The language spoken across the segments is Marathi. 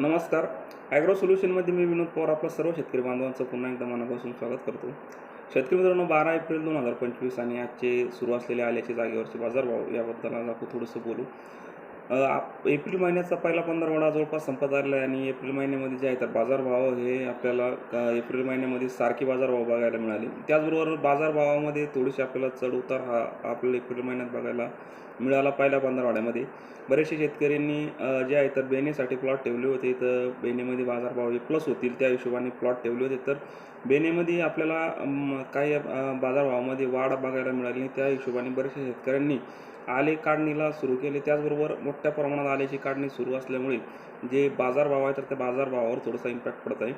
नमस्कार. ॲग्रो सोल्युशनमध्ये मी विनोद पवार आपलं सर्व शेतकरी बांधवांचं पुन्हा एकदा मनापासून स्वागत करतो. शेतकरी मित्रांनो बारा एप्रिल दोन हजार पंचवीस आणि आजचे सुरू असलेले आल्याचे जागेवरचे बाजारभाव याबद्दल आज आपण थोडंसं बोलू. एप्रिल महिन्याचा पहिला पंधरवडा जवळपास संपत आलेला आहे आणि एप्रिल महिन्यामध्ये जे आहे तर बाजारभाव हे आपल्याला एप्रिल महिन्यामध्ये सारखे बाजारभाव बघायला मिळाले. त्याचबरोबर बाजारभावामध्ये थोडीशी आपल्याला चढ उतार हा आपल्याला एप्रिल महिन्यात बघायला मिळाला पहिल्या पंधरवड्यामध्ये बरेचसे शेतकऱ्यांनी जे आहे तर बेनेसाठी प्लॉट ठेवले होते. तर बेनेमध्ये बाजारभाव हे प्लस होतील त्या हिशोबाने प्लॉट ठेवले होते. तर बेनेमध्ये आपल्याला काही बाजारभावामध्ये वाढ बघायला मिळाली त्या हिशोबाने बरेचशा शेतकऱ्यांनी आले काढणीला सुरू केले. त्याचबरोबर मोठ्या प्रमाणात आल्याची काढणी सुरू असल्यामुळे जे बाजारभाव आहे तर त्या बाजारभावावर थोडासा इम्पॅक्ट पडत आहे.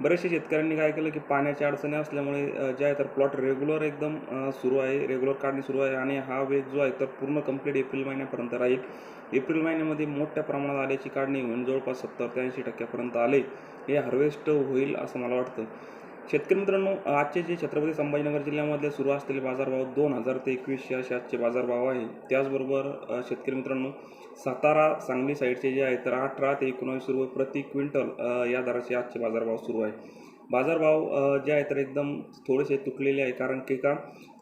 बरेचसे शेतकऱ्यांनी काय केलं की पाण्याच्या अडचणी असल्यामुळे जे आहे तर प्लॉट रेग्युलर एकदम सुरू आहे रेग्युलर काढणी सुरू आहे आणि हा वेग जो आहे तर पूर्ण कंप्लीट एप्रिल महिन्यापर्यंत राहील. एप्रिल महिन्यामध्ये मोठ्या प्रमाणात आल्याची काढणी होऊन जवळपास सत्तर ते ऐंशी टक्क्यापर्यंत आले. हे हार्वेस्ट होईल असं मला वाटतं. शेतकरी मित्रांनो आजचे जे छत्रपती संभाजीनगर जिल्ह्यामधले सुरू असलेले बाजारभाव दोन हजार ते एकवीसशे असे आजचे बाजारभाव आहे. त्याचबरोबर शेतकरी मित्रांनो सातारा सांगली साईडचे जे आहे तर अठरा ते एकोणावीस रुपये प्रति क्विंटल या दराचे आजचे बाजारभाव सुरू आहे. बाजारभाव जे आहे तर एकदम थोडेसे तुटलेले आहे. कारण की का?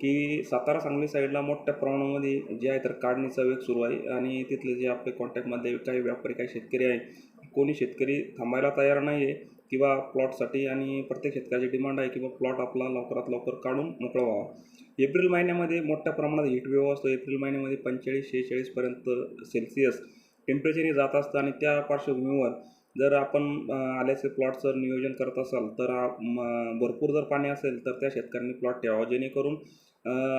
की सातारा सांगली साईडला मोठ्या प्रमाणामध्ये जे आहे तर काढणीचा वेग सुरू आहे. आणि तिथले जे आपले कॉन्टॅक्टमध्ये काही व्यापारी काही शेतकरी आहे कोणी शेतकरी थांबायला तयार नाही आहे किंवा प्लॉटसाठी आणि प्रत्येक शेतकऱ्याची डिमांड आहे किंवा प्लॉट आपला लवकरात लवकर काढून मोकळा व्हावा एप्रिल महिन्यामध्ये मोठ्या प्रमाणात हीट वेव असतो. एप्रिल महिन्यामध्ये पंचेचाळीस शेहेचाळीसपर्यंत सेल्सिअस टेम्परेचरही जात असतं आणि त्या पार्श्वभूमीवर जर आपण आल्याचे प्लॉटचं नियोजन करत असाल तर म, भरपूर जर पाणी असेल तर त्या शेतकऱ्यांनी प्लॉट ठेवावा जेणेकरून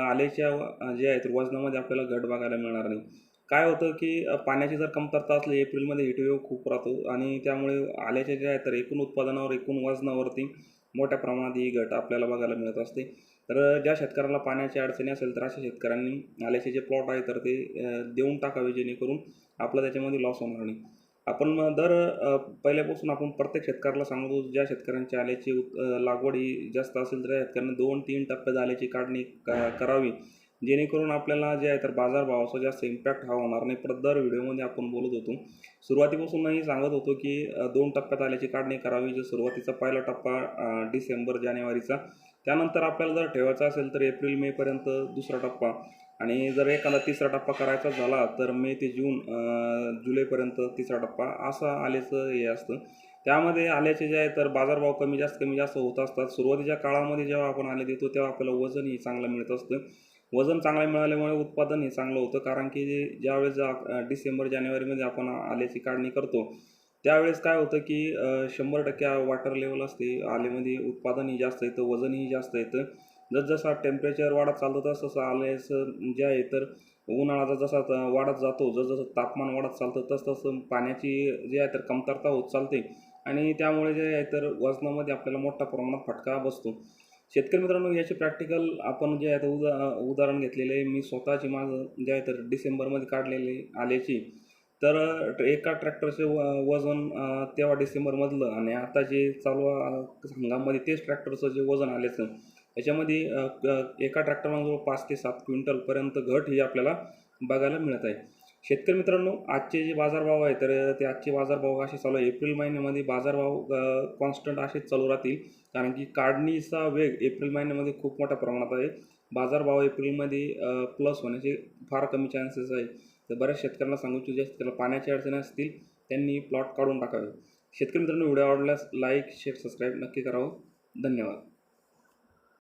आल्याच्या जे आहेत वजनामध्ये आपल्याला घट बघायला मिळणार नाही. काय होतं की पाण्याची जर कमतरता असली एप्रिलमध्ये हिटवेव खूप राहतो आणि त्यामुळे आल्याचे जे आहे तर एकूण उत्पादनावर एकूण वजनावरती मोठ्या प्रमाणात ही घट आपल्याला बघायला मिळत असते. तर ज्या शेतकऱ्याला पाण्याची अडचणी असेल तर अशा शेतकऱ्यांनी आल्याचे जे प्लॉट आहे तर ते देऊन टाकावे जेणेकरून आपला त्याच्यामध्ये लॉस होणार नाही. आपण मग दर पहिल्यापासून आपण प्रत्येक शेतकऱ्याला सांगतो ज्या शेतकऱ्यांची आल्याची लागवड ही जास्त असेल तर त्या शेतकऱ्यांनी दोन तीन टप्प्यात आल्याची काढणी क- करावी. जेणेकरून आपल्याला जे आहे तर बाजारभावाचा जास्त इम्पॅक्ट हा होणार नाही. परत दर व्हिडिओमध्ये आपण बोलत होतो. सुरुवातीपासूनही सांगत होतो की दोन टप्प्यात आल्याची काढणी करावी. जो सुरुवातीचा पहिला टप्पा डिसेंबर जानेवारीचा. त्यानंतर आपल्याला जर ठेवायचा असेल तर एप्रिल मेपर्यंत दुसरा टप्पा. आणि जर एखादा तिसरा टप्पा करायचा झाला तर मे ते जून जुलैपर्यंत तिसरा टप्पा असं आल्याचं हे असतं. त्यामध्ये आल्याचे जे आहे तर बाजारभाव कमी जास्त कमी जास्त होत असतात. सुरुवातीच्या काळामध्ये जेव्हा आपण आले देतो तेव्हा आपल्याला वजनही चांगलं मिळत असतं. वजन चांगलं मिळाल्यामुळे उत्पादनही चांगलं होतं कारण की ज्यावेळेस डिसेंबर जानेवारीमध्ये आपण आल्याची काढणी करतो त्यावेळेस काय होतं की शंभर टक्के वॉटर लेवल असते. आलेमध्ये उत्पादनही जास्त येतं वजनही जास्त येतं. जसजसा टेम्परेचर वाढत चालतं तसं तसं आल्याचं जे आहे तर उन्हाळाचा जसा वाढत जातो जसजसं तापमान वाढत चालतं तसं तसं पाण्याची जे आहे तर कमतरता होत चालते. आणि त्यामुळे जे आहे तर वजनामध्ये आपल्याला मोठ्या प्रमाणात फटका बसतो. शेतकरी मित्रांनो याचे प्रॅक्टिकल आपण जे आहे तर उदा उदाहरण घेतलेले आहे. मी स्वतःची माझं जे आहे तर डिसेंबरमध्ये काढलेले आल्याची. तर एका ट्रॅक्टरचे व वजन तेव्हा डिसेंबरमधलं आणि आता जे चालू अ, हंगामामध्ये तेच ट्रॅक्टरचं जे वजन आल्याचं. याच्यामध्ये एका ट्रॅक्टरला पाच ते सात क्विंटलपर्यंत घट ही आपल्याला बघायला मिळत आहे. शेतकरी मित्रांनो आजचे जे बाजारभाव आहे तर ते आजचे बाजारभाव असे चालू आहे. एप्रिल महिन्यामध्ये बाजारभाव कॉन्स्टंट असेच चालू राहतील. कारण की काढणीचा वेग एप्रिल महिन्यामध्ये खूप मोठ्या प्रमाणात आहे. बाजारभाव एप्रिलमध्ये प्लस होण्याचे फार कमी चान्सेस आहे. तर बऱ्याच शेतकऱ्यांना सांगू इच्छितो ज्या पाण्याची अडचणी असतील त्यांनी प्लॉट काढून टाकावे. शेतकरी मित्रांनो व्हिडिओ आवडल्यास लाईक शेअर सबस्क्राईब नक्की करावं हो. धन्यवाद.